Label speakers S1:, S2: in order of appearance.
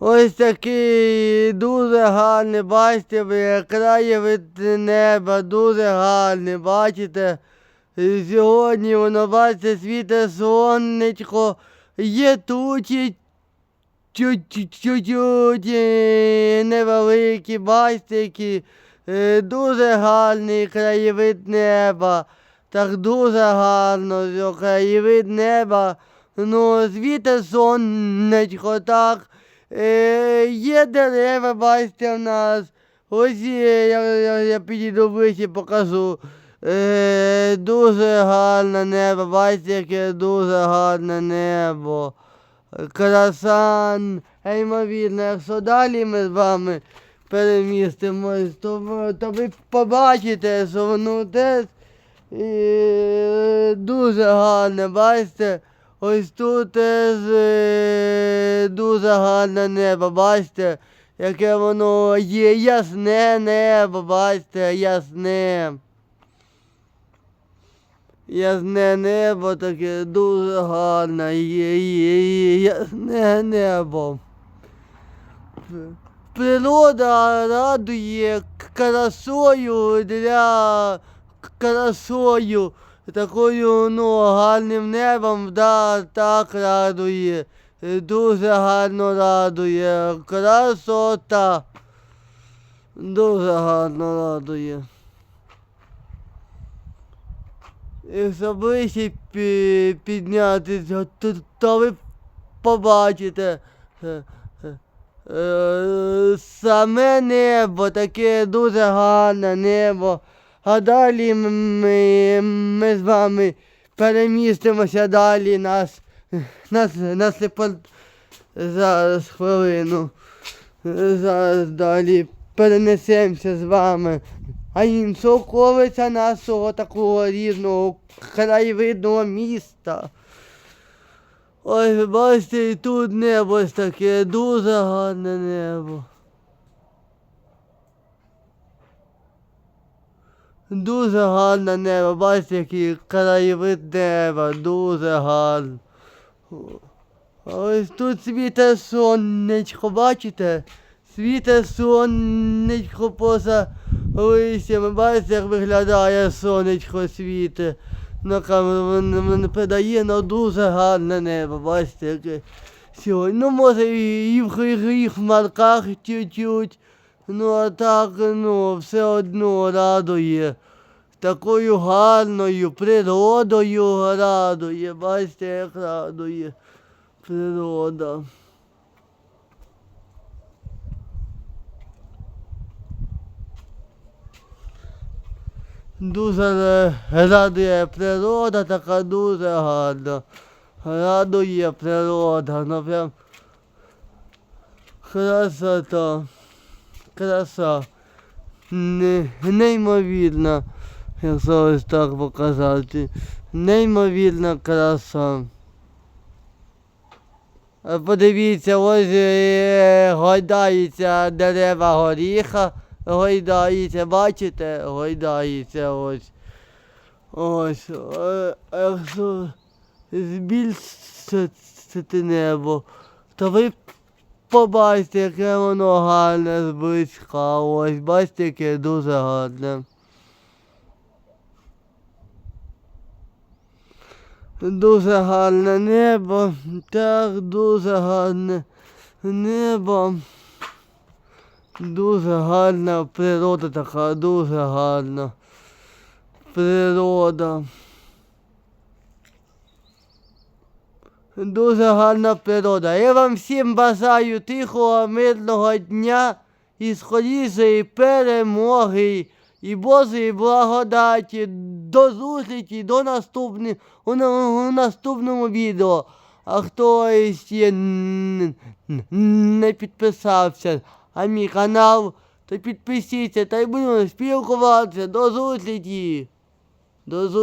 S1: Ось такий дуже гарний, бачите, ви, краєвид неба, дуже гарний, бачите. Сьогодні воно, бачите, світе сонечко, є тучі чуть- чуть-чуть невеликі, бачите, які е, дуже гарний краєвид неба. Так дуже гарно, краєвид неба. Ну, світе сонечко, так. Е, є дерева, бачите, в нас. Ось є, я, я, я підійду ближче покажу. Е, дуже гарне небо, бачите, яке дуже гарне небо. Краса неймовірна. Якщо далі ми з вами перемістимось, то, то ви побачите, що воно теж е, дуже гарне, бачите? Ось тут теж е, дуже гарне небо, бачите, яке воно є ясне небо, бачите, ясне. Ясне небо таке дуже гарне, є, є, є ясне небо. Природа радує красою для красою, такою ну, гарним небом, да, так радує. Дуже гарно радує. Красота. Дуже гарно радує. Якщо ближче пі- піднятися, то, то ви побачите. е, е, е, Саме небо, таке дуже гарне небо. А далі ми, ми з вами перемістимося далі нас, нас, нас зараз хвилину. Зараз далі перенесемося з вами. А іншого околиця нашого такого рідного краєвидного міста. Ой, бачите, і тут небось таке, дуже гарне небо. Дуже гарне небо, бачите, який краєвид неба, дуже гарно. Ось тут світе сонечко, бачите? Світе сонечко поза листями. Бачите, як виглядає сонечко світе. На камеру воно воно передає на дуже гарне небо, бачите, яке сьогодні. Ну, може, і, в і марках чуть-чуть. Ну, а так, ну, все одно радує. Такою гарною природою радує. Бачите, як радує природа. Дуже радує природа, така дуже гарна. Радує природа, ну прям красота. Краса. Не, неймовірна, якщо ось так показати. Неймовірна краса. Е, Подивіться, ось е, гойдається дерева горіха, гойдається, бачите, гойдається ось. Ось. е, Якщо збільшити небо, то ви побачите, яке воно гарне зблизька. Ось, бачите, яке дуже гарне. Дуже гарне небо, так, дуже гарне небо. Дуже гарна природа така, дуже гарна природа. Дуже гарна природа. Я вам всім бажаю тихого, мирного дня і скорішої перемоги і Божої благодаті. До зустрічі, до наступних у, у наступному відео. А хто ще не підписався на мій канал, то підпишіться та й будемо спілкуватися. До зустрічі. До зустрічі.